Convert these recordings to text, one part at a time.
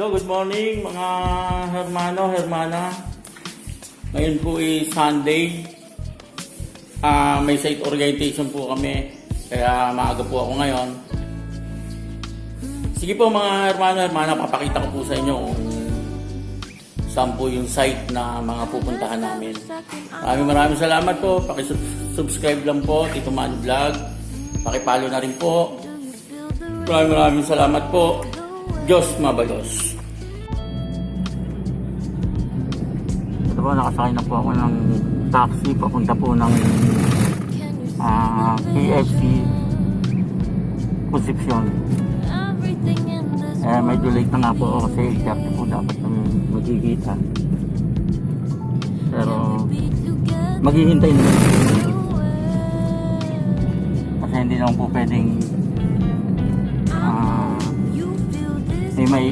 Hello, good morning mga hermano, hermana. Ngayon po ay Sunday. Ah, may site orientation po kami. Kaya maaga po ako ngayon. Sige po mga hermano, hermana, papakita ko po sa inyo kung saan po yung site na mga pupuntahan namin. Maraming maraming salamat po. Pakisubscribe lang po, Tito Man Vlog. Pakipalo na rin po. Maraming maraming salamat po. Diyos mabalos. Ito po, nakasakay na po ako ng taxi papunta po ng ah, KFC Concepcion. Eh, medyo late na nga po ako kasi 8.30 po dapat kami magkikita. Pero maghihintay na. Kasi hindi naman po pwedeng ah, may may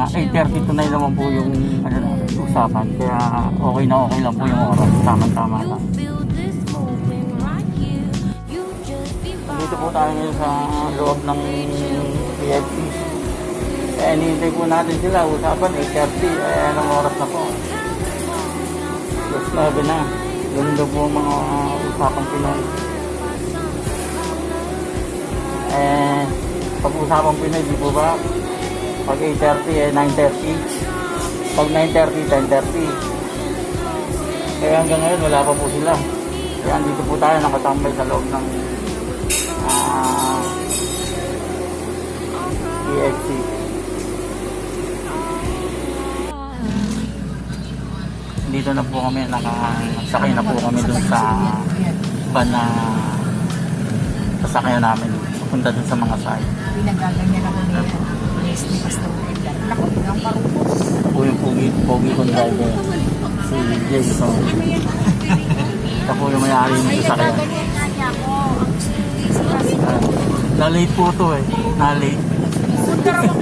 Ah, 8.30 to na naman po yung ano na, usapan. Kaya okay na okay lang po yung oras. Tama-tama lang. Dito po tayo ngayon sa loob ng PFC. Eh, hinihintay po natin sila. Usapan 8.30. Eh, anong oras na po? Plus 9 na. Ganun daw po mga usapang Pinoy. Eh, pag usapang Pinoy, di po ba? Pag 8.30, eh, 9.30. Pag 9.30, 10.30. Kaya hanggang ngayon, wala pa po sila. Kaya andito po tayo nakatambay sa loob ng PXC. Dito na po kami, nakasakay na po kami dun sa van na sasakyan namin. Punta dun sa mga site. Pinagaganyan ako ni Yes, ni Pastor Edgar. Naku, ang parupos. po yung pogi, pogi kong driver. Si Jason. Po yung may-ari ng sasakyan. Ako. Na-late po to eh. Na-late. Ako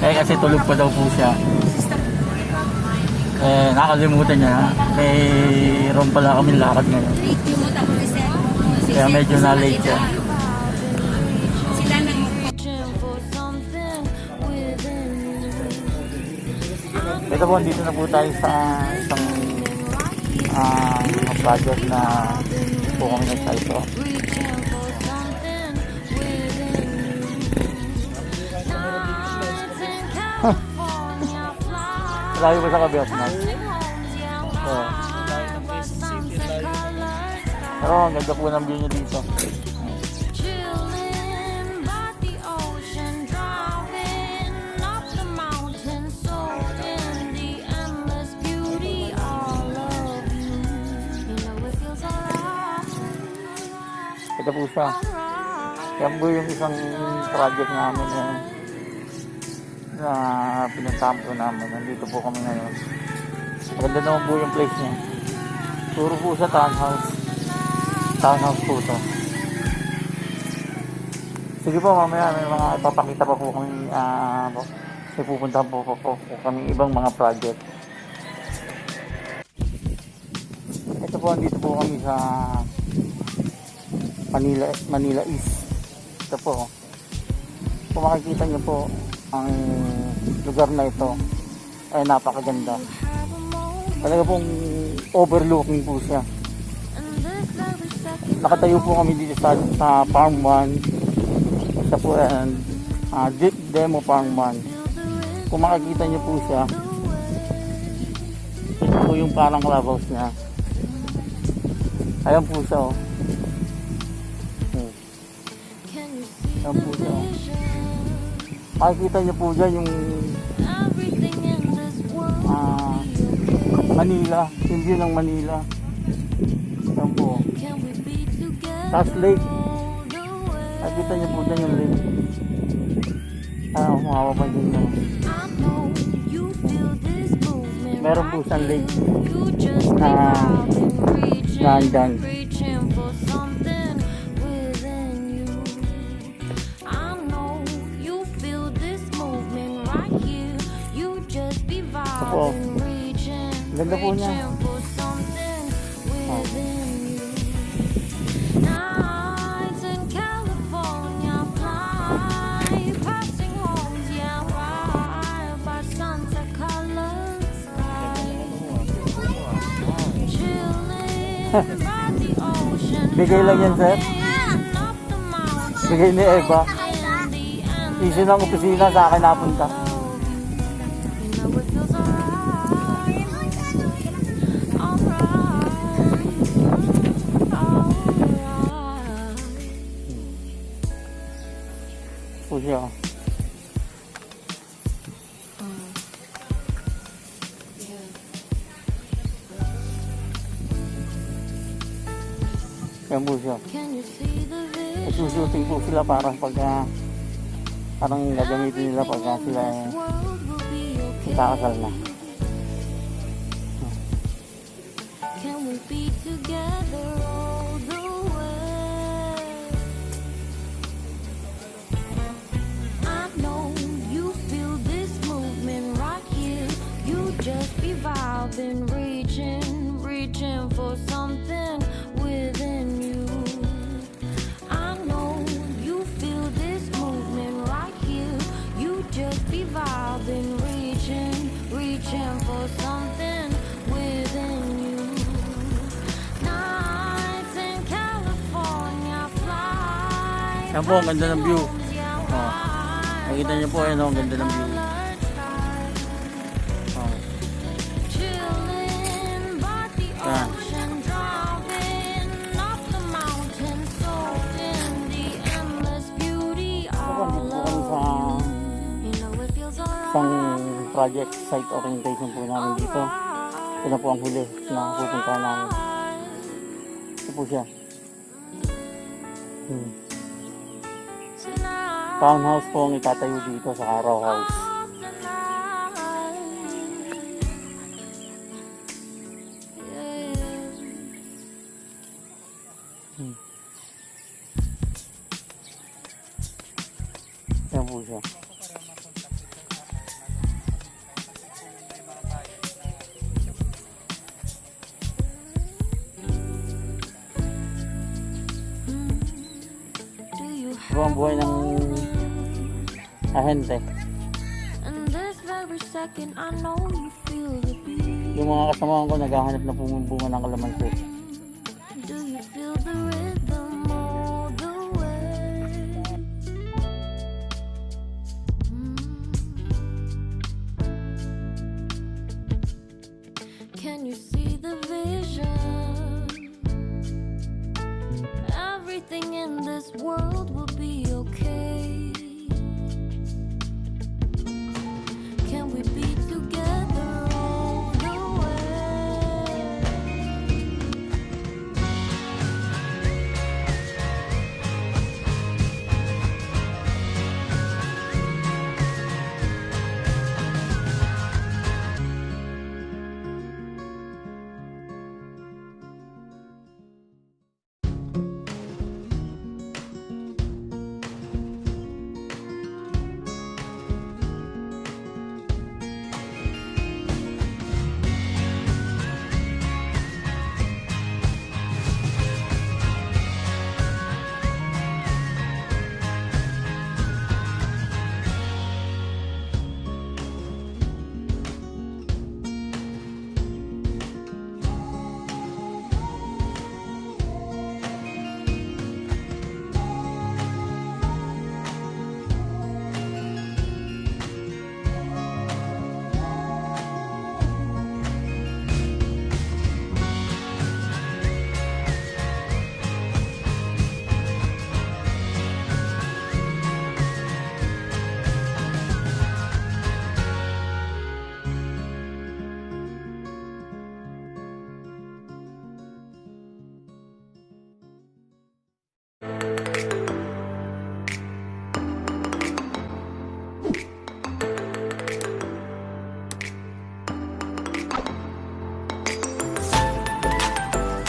Eh kasi tulog pa daw po siya. Eh nakalimutan niya. May ron pala kami lakad ngayon. Kaya medyo na-late siya. Ito po, dito na po tayo sa isang ah project na po kami nagsalto. Layo ba sa kabiyak na? So, pero ang ganda po ng view nyo dito. Ito po siya. Yan po yung isang project namin eh, na pinuntahan po namin. Nandito po kami ngayon. Maganda naman po yung place niya. Turo po sa townhouse. Townhouse po to. Sige po, mamaya may mga ipapakita pa po kami ah po. may pupuntahan po po, po, po kami ibang mga project. Ito po, andito po kami sa Manila, Manila East. Ito po. Kung makikita niyo po, ang lugar na ito ay napakaganda. Talaga pong overlooking po siya. Nakatayo po kami dito sa, sa Farm 1. Sa po and uh, Deep Demo Farm 1. Kung makikita niyo po siya, ito po yung parang clubhouse niya. Ayan po siya oh. Ayan po siya. Makikita niyo po dyan yung ah, Manila, yung view ng Manila. Ayan po. Tapos lake, nakikita niyo po dyan yung lake. Ah, humawa pa din movement. Meron po siyang lake just be na vibing, Ganda po niya. Oh. Bigay lang yan, sir. Bigay ni Eva. Easy ng opisina sa akin napunta. Siya. Yan po siya. Nagsushooting po sila para pagka parang gagamitin nila pagka sila eh, World will be okay. kakasal na. Reaching for something within you. Nights in California, fly. Yan po, ang ganda ng view. Oh. Nakita niyo po, yan oh, ang ganda ng view. Project site orientation po namin dito. Ito na po ang huli na pupunta namin. Ito po siya. Hmm. Townhouse po ang itatayo dito sa Araw House. Yeah. Yan po siya. buhay ng ahente. Yung mga kasamahan ko naghahanap na pumumbunga ng kalamansi. Mm. Can you see the vision? Everything in this world will